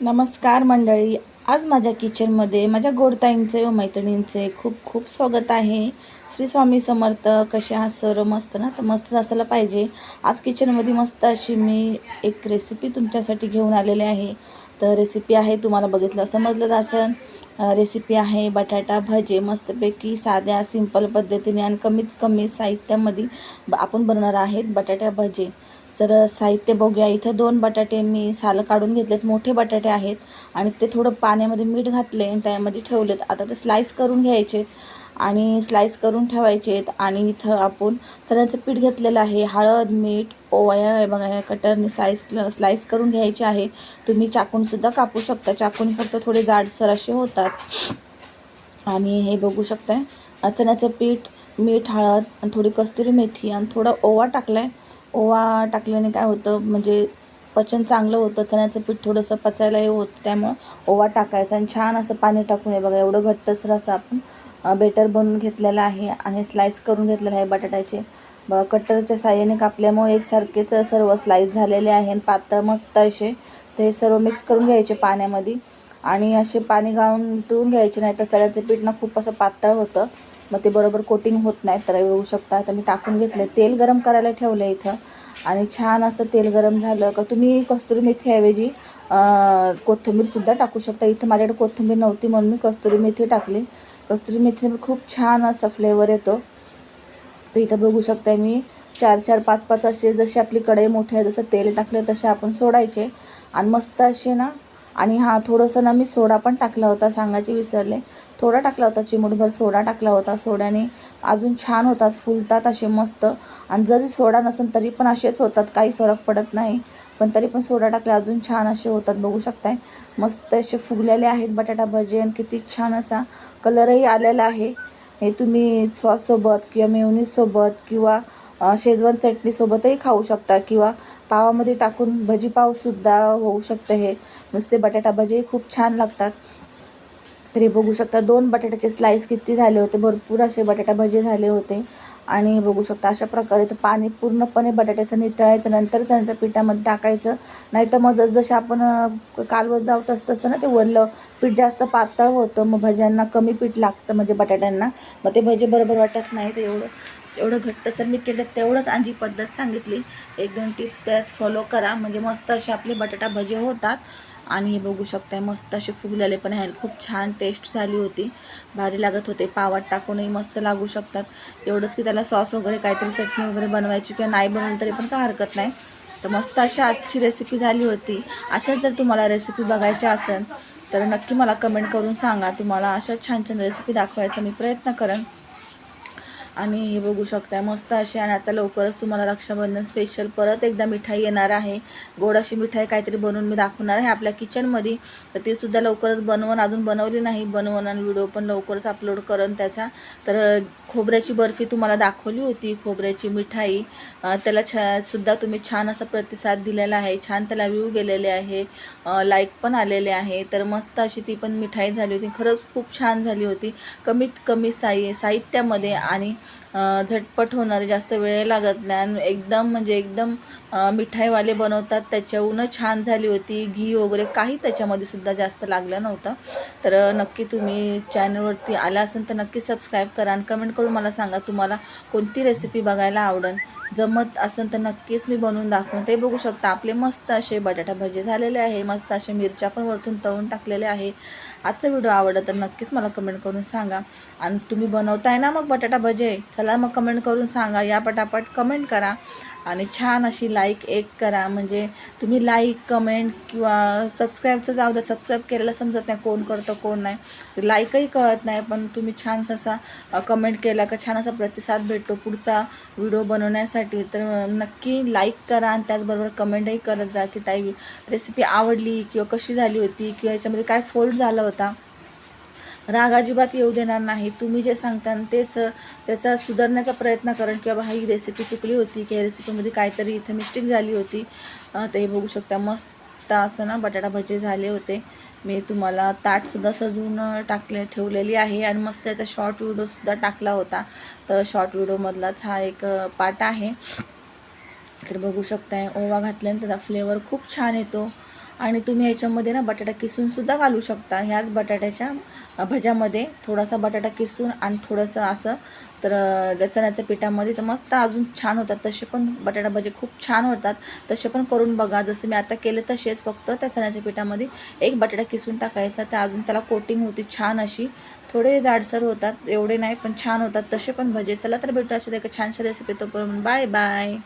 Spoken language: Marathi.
नमस्कार मंडळी. आज माझ्या किचनमध्ये माझ्या गोडताईंचे व मैत्रिणींचे खूप खूप स्वागत आहे. श्री स्वामी समर्थ कसे आहात सर्व? मस्त ना? तर मस्त असायला पाहिजे. आज किचनमध्ये मस्त अशी मी एक रेसिपी तुमच्यासाठी घेऊन आलेले आहे. तर रेसिपी आहे तुम्हाला बघितलं समजलं असेल रेसिपी आहे बटाटा भजे मस्तपैकी साध्या सिंपल पद्धतीने आणि कमीत कमी साहित्यामध्ये ब- आपण बनवणार आहेत बटाटा भजे. तर साहित्य बघूया. इथं दोन बटाटे मी सालं काढून घेतलेत. मोठे बटाटे आहेत आणि ते थोडं पाण्यामध्ये मीठ घातले आणि त्यामध्ये ठेवलेत. आता ते स्लाईस करून घ्यायचे आणि स्लाईस करून ठेवायचे आहेत आणि इथं आपण चण्याचं पीठ घेतलेलं आहे. हळद मीठ ओवाया बघा या कटरने साईस स्लाईस करून घ्यायचे आहे. तुम्ही चाकूनसुद्धा कापू शकता. चाकून फक्त थोडे जाडसर असे होतात. आणि हे बघू शकताय. चण्याचं पीठ मीठ हळद आणि थोडी कस्तुरी मेथी आणि थोडा ओवा टाकला आहे ओवा टाकल्याने काय होतं म्हणजे पचन चांगलं होतं चण्याचं पीठ थोडंसं पचायला हे होतं त्यामुळं ओवा टाकायचा आणि छान असं पाणी टाकून हे बघा एवढं घट्टसर असं आपण बेटर बनवून घेतलेलं आहे आणि स्लाईस करून घेतलेलं आहे बटाट्याचे. ब कटरच्या साह्याने कापल्यामुळे एकसारखेच सर्व स्लाईस झालेले आहे आणि पातळ मस्त असे ते सर्व मिक्स करून घ्यायचे पाण्यामध्ये. आणि असे पाणी गाळून पिळून घ्यायचे नाही तर चण्याचं पीठ ना खूप असं पातळ होतं. मग ते बरोबर कोटिंग होत नाही तर येऊ शकता तर मी टाकून घेतलं तेल गरम करायला ठेवलं इथं. आणि छान असं तेल गरम झालं का तुम्ही कस्तुरी मेथीऐवजी कोथिंबीरसुद्धा टाकू शकता. इथं माझ्याकडे कोथिंबीर नव्हती म्हणून मी कस्तुरी मेथी टाकली. कस्तुरी मेथीने खूप छान असा फ्लेवर येतो. तर इथं बघू शकता मी चार चार पाच पाच असे जशी आपली कढई मोठी आहे जसं तेल टाकलं तसे आपण सोडायचे. आणि मस्त असे ना आणि हा थोडंसं ना मी सोडा पण टाकला होता सांगायचे विसरले. थोडा टाकला होता चिमूटभर सोडा टाकला होता. सोड्याने अजून छान होतात फुलतात असे मस्त. आणि जरी सोडा नसेल तरी पण असेच होतात काही फरक पडत नाही. पण तरी पण सोडा टाकला अजून छान असे होतात बघू शकताय. मस्त असे फुगलेले आहेत बटाटा भजे आणि किती छान असा कलरही आलेला आहे. हे तुम्ही सॉससोबत किंवा मेवनीसोबत किंवा शेजवान चटणीसोबतही खाऊ शकता किंवा पावामध्ये टाकून भजीपावसुद्धा होऊ शकतं हे. नुसते बटाटा भजे खूप छान लागतात. तरी बघू शकता दोन बटाट्याचे स्लाईस किती झाले होते भरपूर असे बटाटा भजे झाले होते. आणि बघू शकता अशा प्रकारे तर पाणी पूर्णपणे बटाट्याचं नितळायचं नंतर त्यांचं पिठामध्ये टाकायचं. नाही तर मग जसं आपण कालवत जाऊ तसं तसं ना ते वरलं पीठ जास्त पातळ होतं. मग भज्यांना कमी पीठ लागतं म्हणजे बटाट्यांना. मग ते भजे बरोबर वाटत नाही तर एवढं. एवढं घट्टसर मी केलं तेवढंच आणखी पद्धत सांगितली. एक दोन टिप्स त्यास फॉलो करा. म्हणजे मस्त असे आपले बटाटा भजे होतात. आणि हे बघू शकताय मस्त असे फुगलेले पण आहे खूप छान टेस्ट झाली होती. भारी लागत होते. पावात टाकूनही मस्त लागू शकतात. एवढंच की त्याला सॉस वगैरे काहीतरी चटणी वगैरे बनवायची किंवा नाही बनवली तरी पण काय हरकत नाही. तर मस्त अशी आजची रेसिपी झाली होती. अशाच जर तुम्हाला रेसिपी बघायच्या असेल तर नक्की मला कमेंट करून सांगा. तुम्हाला अशा छान छान रेसिपी दाखवायचा मी प्रयत्न करेन. आणि हे बघू शकता मस्त अशी आणि आता लवकरच तुम्हाला रक्षाबंधन स्पेशल परत एकदा मिठाई येणार आहे. गोड अशी मिठाई काहीतरी बनवून मी दाखवणार आहे आपल्या किचनमध्ये तर ती सुद्धा लवकरच बनवून अजून बनवली नाही बनवून आणि व्हिडिओ पण लवकरच अपलोड करेन त्याचा. तर खोबऱ्याची बर्फी तुम्हाला दाखवली होती खोबऱ्याची मिठाई. त्याला छा सुद्धा तुम्ही छान असा प्रतिसाद दिलेला आहे छान त्याला व्ह्यू गेलेले आहे. लाईक पण आलेले आहे. तर मस्त अशी ती पण मिठाई झाली होती. खरंच खूप छान झाली होती. कमीत कमी साई साहित्यामध्ये आणि झटपट होणारे जास्त वेळ लागत नाही. आणि एकदम म्हणजे एकदम मिठाईवाले बनवतात. त्याच्याहूनच छान झाली होती. घी वगैरे काही त्याच्यामध्ये सुद्धा जास्त लागलं नव्हतं. तर नक्की तुम्ही चॅनलवरती आला असेल तर नक्की सबस्क्राईब करा आणि कमेंट करून मला सांगा तुम्हाला कोणती रेसिपी बघायला आवडेल जमत असेल तर नक्कीच मी बनवून दाखवून ते बघू शकता. आपले मस्त असे बटाटा भजे झालेले आहे. मस्त असे मिरच्या पण वरतून तळून टाकलेले आहे. आजचा व्हिडिओ आवडला तर नक्कीच मला कमेंट करून सांगा. आणि तुम्ही बनवताय ना मग बटाटा भजे? चला मग कमेंट करून सांगा. या पटापट कमेंट करा. आणि छान अशी लाईक एक करा. म्हणजे तुम्ही लाईक कमेंट किंवा सबस्क्राईबचं जाऊ द्या. सबस्क्राईब केलेलं समजत नाही कोण करतं कोण नाही. लाईकही कळत नाही पण तुम्ही छान असा कमेंट केला का छान असा प्रतिसाद भेटतो पुढचा व्हिडिओ बनवण्यासाठी. तर नक्की लाईक करा आणि त्याचबरोबर कमेंटही करत जा की ताई रेसिपी आवडली किंवा कशी झाली होती किंवा याच्यामध्ये काय फोल्ड झालं होतं. राग अजिबात येऊ देणार नाही. तुम्ही जे सांगता तेच त्याचा सुधारण्याचा प्रयत्न करेन. की बाबा ही रेसिपी चुकली होती की रेसिपीमध्ये काहीतरी इथे मिस्टेक झाली होती. अं, ते बघू शकता मस्त असं ना बटाटा भजे झाले होते. मी तुम्हाला ताटसुद्धा सजवून टाकले ठेवलेली आहे. आणि मस्त त्याचा शॉर्ट व्हिडिओसुद्धा टाकला होता. तर शॉर्ट व्हिडिओमधलाच हा एक पार्ट आहे. तर बघू शकताय ओवा घातल्याने त्याचा फ्लेवर खूप छान येतो. आणि तुम्ही याच्यामध्ये ना बटाटा किसूनसुद्धा घालू शकता. ह्याच बटाट्याच्या भज्यामध्ये थोडासा बटाटा किसून आणि थोडंसं असं तर अ, चण्याच्या पिठामध्ये तर मस्त अजून छान होतात. तसे पण बटाटा भजे खूप छान होतात. तसे पण करून बघा. जसं मी आता केले तसेच फक्त त्या चण्याच्या पिठामध्ये एक बटाटा किसून टाकायचा. त्या अजून त्याला कोटिंग होती छान अशी. थोडे जाडसर होतात. एवढे नाही पण छान होतात. तसे पण भजे. चला तर भेटू अशा एका छानशा रेसिपी तो बाय बाय